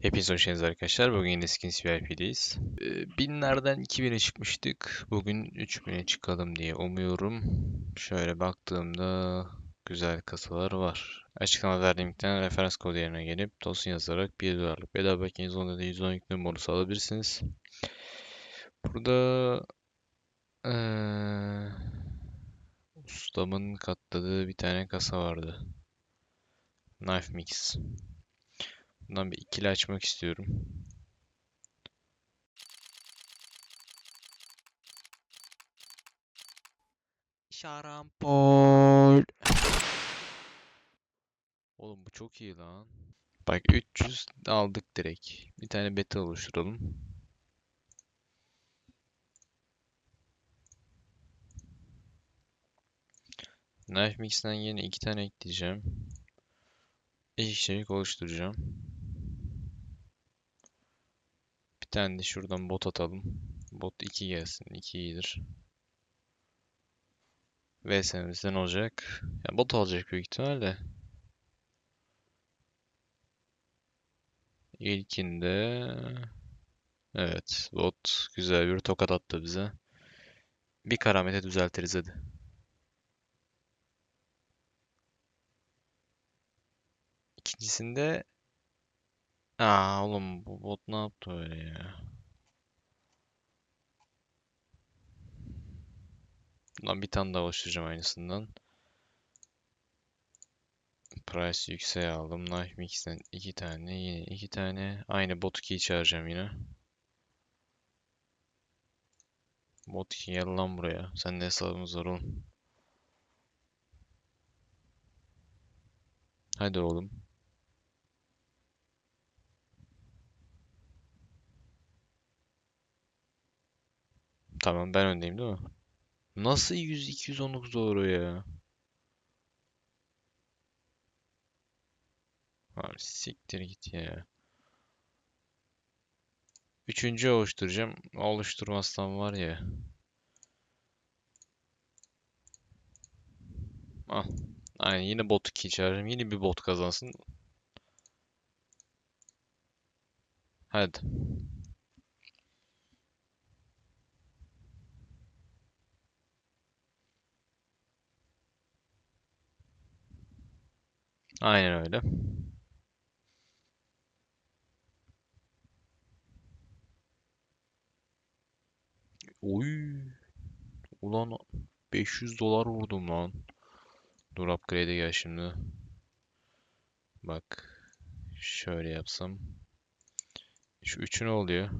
Hepiniz hoş geldiniz arkadaşlar. Bugün yine Skins VIP'deyiz. Ee, binlerden 2000'e çıkmıştık. Bugün 3000'e çıkalım diye umuyorum. Şöyle baktığımda güzel kasalar var. Açıklama verdiğim linkten referans kodu yerine gelip Tosun yazarak 1 dolarlık bedava bakiyeniz onda da 110 yüklü bonus alabilirsiniz. Burada eee, ustamın katladığı bir tane kasa vardı. Knife Mix. Bundan bir ikili açmak istiyorum. Şarampol. Oğlum bu çok iyi lan. Bak 300 aldık direkt. Bir tane beta oluşturalım. Knife Mix'ten yine iki tane ekleyeceğim. İçerik oluşturacağım. Bir tane de şuradan bot atalım. Bot 2 gelsin. 2 iyidir. VS'mizde ne olacak? Ya bot olacak büyük ihtimalle. İlkinde evet bot güzel bir tokat attı bize. Bir karamete düzeltiriz hadi. İkincisinde Aa oğlum bu bot ne yaptı öyle ya? Bundan bir tane daha oluşturacağım aynısından. Price yükseğe aldım. Knife Mix'ten iki tane. Yine iki tane. Aynı bot 2'yi çağıracağım yine. Bot 2 gel lan buraya. Sen de hesabımız var oğlum. Hadi oğlum. Tamam ben öndeyim değil mi? Nasıl 100 219 doğru ya? Abi siktir git ya. Üçüncü oluşturacağım. Oluşturmazsam var ya. Al. Aynen yine bot 2 çağıracağım. Yine bir bot kazansın. Hadi. Aynen öyle. Oy. Ulan 500 dolar vurdum lan. Dur upgrade'e gel şimdi. Bak. Şöyle yapsam. Şu üçü ne oluyor?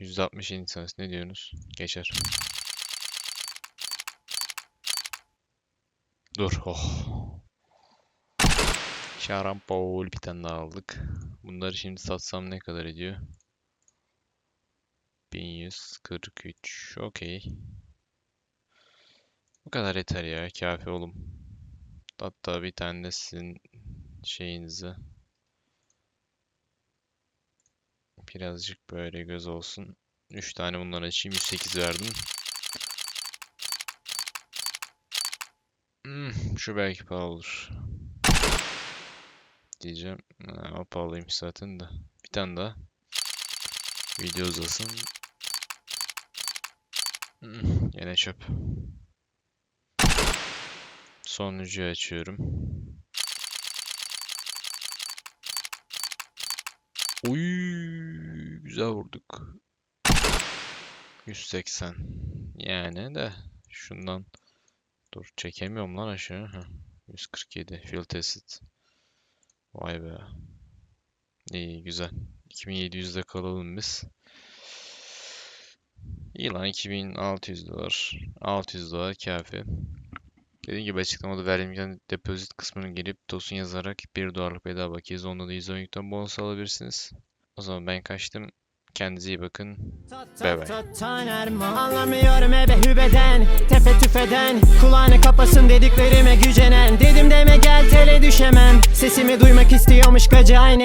160 insanız ne diyorsunuz? Geçer. Dur. Oh. Şarampol bir tane daha aldık. Bunları şimdi satsam ne kadar ediyor? 1143. Okey. Bu kadar yeter ya. Kafi oğlum. Hatta bir tane de sizin şeyinizi birazcık böyle göz olsun. 3 tane bundan açayım. 108 verdim. Şu belki pahalı olur. Diyeceğim. Ha, pahalıymış zaten de. Bir tane daha. Video uzasın. Hmm, Yine çöp. Sonuncuyu açıyorum. Uy, güzel vurduk. 180. Yani de şundan dur çekemiyorum lan aşağı. Heh, 147 field tested. Vay be. İyi güzel. 2700'de kalalım biz. İyi lan 2600 dolar. 600 dolar kafi. Dediğim gibi açıklamada verdiğim depozit kısmına gelip Tosun yazarak 1 dolarlık bedava bakiyeniz onda da 110 yükten bonus alabilirsiniz. O zaman ben kaçtım. Kendinize iyi bakın. Bay bay. Anlamıyorum ebe hübeden Tepe tüfeden Kulağını kapasın dediklerime gücenen Dedim deme gel tele düşemem Sesimi duymak istiyormuş gacı aynı